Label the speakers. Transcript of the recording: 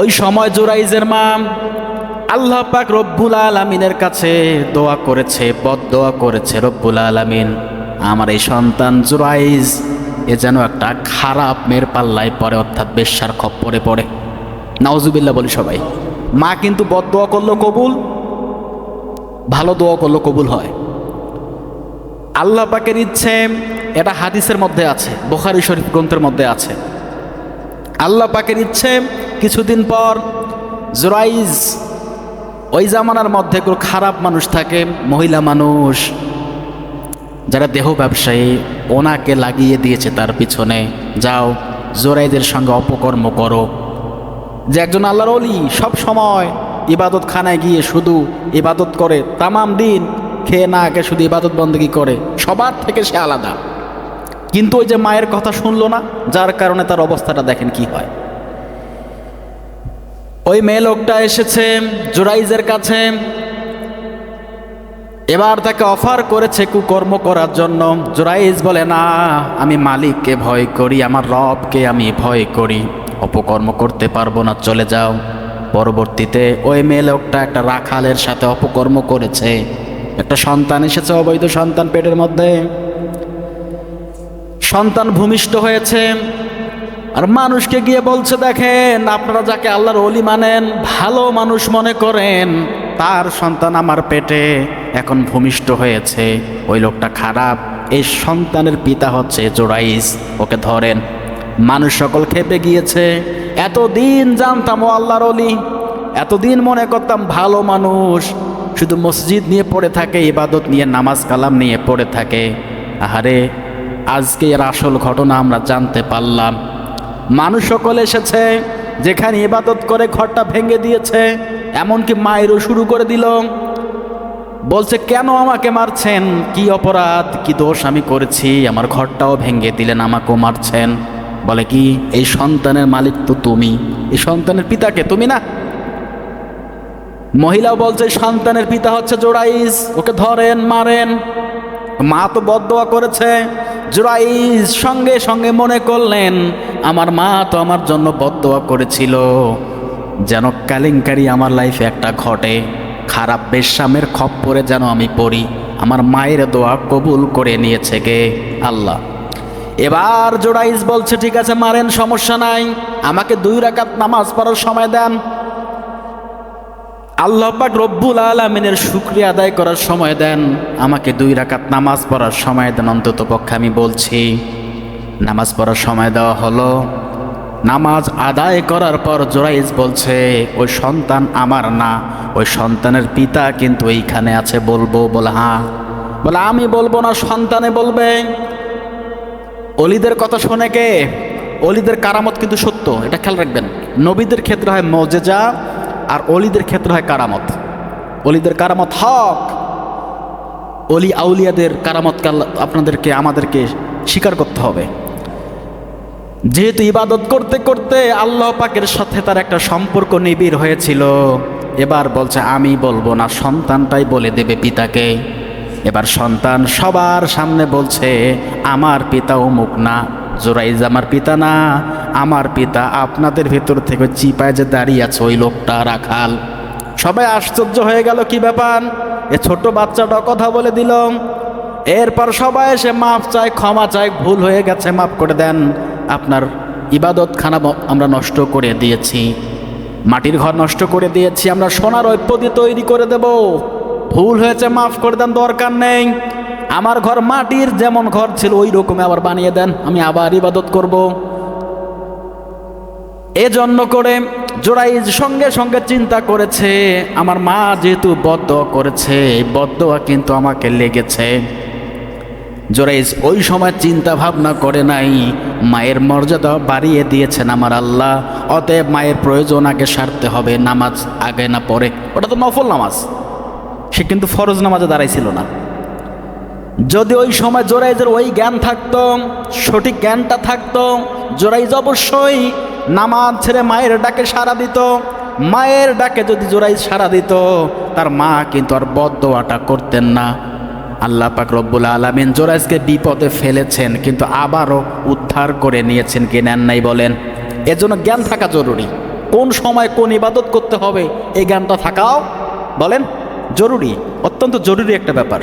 Speaker 1: ওই সময় জোরাইজের মা আল্লাহ পাক রব্বুল আলমিনের কাছে দোয়া করেছে বদ দোয়া করেছে, রব্বুল আলমিন, আমার এই সন্তান জোরাইজ, এ যেন একটা খারাপ মেয়ের পাল্লায় পড়ে, অর্থাৎ বেশ্যার খপ্পরে পড়ে। নাওজুবিল্লা বলি সবাই, মা কিন্তু বদ দোয়া করল কবুল, ভালো দোয়া করল কবুল হয়। আল্লাহ পাকের ইচ্ছে, এটা হাদিসের মধ্যে আছে, বোখারি শরীফ গ্রন্থের মধ্যে আছে। আল্লাহ পাকের ইচ্ছে কিছুদিন পর জোরাইজ ওই জামানার মধ্যে কোনো খারাপ মানুষ থাকে, মহিলা মানুষ, যারা দেহ ব্যবসায়ী, ওনাকে লাগিয়ে দিয়েছে তার পিছনে। যাও জোরাইদের সঙ্গে অপকর্ম করো। যে একজন আল্লাহর অলি সব সময় ইবাদত খানায় গিয়ে শুধু ইবাদত করে, তামাম দিন খেয়ে না আগে শুধু ইবাদত বন্দী করে, সবার থেকে সে আলাদা। কিন্তু ওই যে মায়ের কথা শুনলো না, যার কারণে তার অবস্থাটা দেখেন কি হয়। ওই মেয়ে লোকটা এসেছে জোরাইজের কাছে। এবার তাকে অফার করেছে কুকর্ম করার জন্য। জোরাইজ বলে, না, আমি মালিককে ভয় করি, আমার রবকে আমি ভয় করি। অপকর্ম করতে পারব না, চলে যাও। পরবর্তীতে ওই মেয়ে লোকটা একটা রাখালের সাথে অপকর্ম করেছে। একটা সন্তান এসেছে, অবৈধ সন্তান পেটের মধ্যে। সন্তান ভূমিষ্ঠ হয়েছে। আর মানুষকে গিয়ে বলছে, দেখেন, আপনারা যাকে আল্লাহর অলি মানেন, ভালো মানুষ মনে করেন, তার সন্তান আমার পেটে এখন ভূমিষ্ঠ হয়েছে, ওই লোকটা খারাপ, এই সন্তানের পিতা হচ্ছে জোরাইস, ওকে ধরেন। মানুষ সকল খেপে গিয়েছে, এতদিন জানতাম ও আল্লাহর অলি এতদিন মনে করতাম ভালো মানুষ, শুধু মসজিদ নিয়ে পড়ে থাকে, ইবাদত নিয়ে, নামাজ কালাম নিয়ে পড়ে থাকে। আহারে আজকে এর আসল ঘটনা আমরা জানতে পারলাম। মানুষ সকল এসেছে, যেখানে ইবাদত করে ঘরটা ভেঙে দিয়েছে, এমনকি মায়েরও শুরু করে দিল। বলছে, কেন আমাকে মারছেন? কি অপরাধ? কি দোষ আমি করেছি? আমার ঘরটাও ভেঙে দিলেন, আমাকেও মারছেন। বলে কি, এই সন্তানের মালিক তো তুমি। এই সন্তানের পিতাকে তুমি না? মহিলাও বলছে সন্তানের পিতা হচ্ছে জোড়াইস ওকে ধরেন, মারেন। মা তো বদোয়া করেছে। জোরাইজ সঙ্গে সঙ্গে মনে করলেন, আমার মা তো আমার জন্য বদোয়া করেছিল। যেন কেলেঙ্কারি আমার লাইফে একটা ঘটে। খারাপ বেশ্যামের খপ্পরে যেন আমি পড়ি। আমার মায়ের দোয়া কবুল করে নিয়েছে গে আল্লাহ। এবার জোড়াইজ বলছে, ঠিক আছে, মারেন, সমস্যা নাই। আমাকে দুই রাকাত নামাজ পড়ার সময় দেন। আল্লাহ পাক রব্বুল আলমিনের শুক্রিয়া আদায় করার সময় দেন। আমাকে দুই রাকাত নামাজ পড়ার সময় দেন। অন্তত পক্ষে আমি বলছি, নামাজ পড়ার সময় দেওয়া হলো। নামাজ আদায় করার পর জোরাইজ বলছে, ওই সন্তান আমার না, ওই সন্তানের পিতা কিন্তু এইখানে আছে বলব। বলে হ্যাঁ। বলে, আমি বলব না, সন্তানে বলবে। অলিদের কথা শোনে কে? অলিদের কারামত কিন্তু সত্য, এটা খেয়াল রাখবেন। নবীদের ক্ষেত্রে হয় মজেজা আর অলিদের ক্ষেত্রে হয় কারামত। অলিদের কারামত হক। অলি আউলিয়াদের কারামত আপনাদেরকে, আমাদেরকে স্বীকার করতে হবে। যেহেতু ইবাদত করতে করতে আল্লাহ পাকের সাথে তার একটা সম্পর্ক নিবিড় হয়েছিল, এবার বলছে, আমি বলব না, সন্তানটাই বলে দেবে পিতাকে। এবার সন্তান সবার সামনে বলছে, আমার পিতা অমুক না। জোরাইজ, আমার পিতা না, আমার পিতা আপনাদের ভেতর থেকে চিপায় যে দাঁড়িয়ে আছে ওই লোকটা রাখাল সবাই আশ্চর্য হয়ে গেল, কি ব্যাপার? এ ছোট বাচ্চাটা কথা বলে দিল। এরপর সবাই এসে মাফ চায়, ক্ষমা চায়, ভুল হয়ে গেছে, মাফ করে দেন। আপনার ইবাদত খানা আমরা নষ্ট করে দিয়েছি। মাটির ঘর নষ্ট করে দিয়েছি, আমরা সোনার ঐক্য তৈরি করে দেব। ভুল হয়েছে, মাফ করে দেন, দরকার নেই। আমার ঘর মাটির যেমন ঘর ছিল, ওই রকমই আবার বানিয়ে দেন। আমি আবার ইবাদত করব। এজন্য করে জোড়াইজ সঙ্গে সঙ্গে চিন্তা করেছে, আমার মা যেহেতু বদ্ধ করেছে, এই বদ্ধয়া কিন্তু আমাকে লেগেছে। জোরাইজ ওই সময় চিন্তা ভাবনা করে নাই, মায়ের মর্যাদা বাড়িয়ে দিয়েছেন আমার আল্লাহ, অতএব মায়ের প্রয়োজন আগে সারতে হবে, নামাজ আগে না পরে ওটা তো নফল নামাজ। সে কিন্তু ফরজ নামাজে দাঁড়াইছিল না। যদি ওই সময় জোরাইজের ওই জ্ঞান থাকতো, সঠিক জ্ঞানটা থাকতো, জোরাইজ অবশ্যই নামাজ ছেড়ে মায়ের ডাকে সাড়া দিত। মায়ের ডাকে যদি জোরাইজ সাড়া দিত, তার মা কিন্তু আর বদোয়াটা করতেন না। আল্লাহ পাক রব্বুল আলমিন জোরাইজকে বিপদে ফেলেছেন, কিন্তু আবারও উদ্ধার করে নিয়েছেন কি নেন নাই বলেন। এজন্য জ্ঞান থাকা জরুরি। কোন সময় কোন ইবাদত করতে হবে, এই জ্ঞানটা থাকাও বলেন, জরুরি। অত্যন্ত জরুরি একটা ব্যাপার।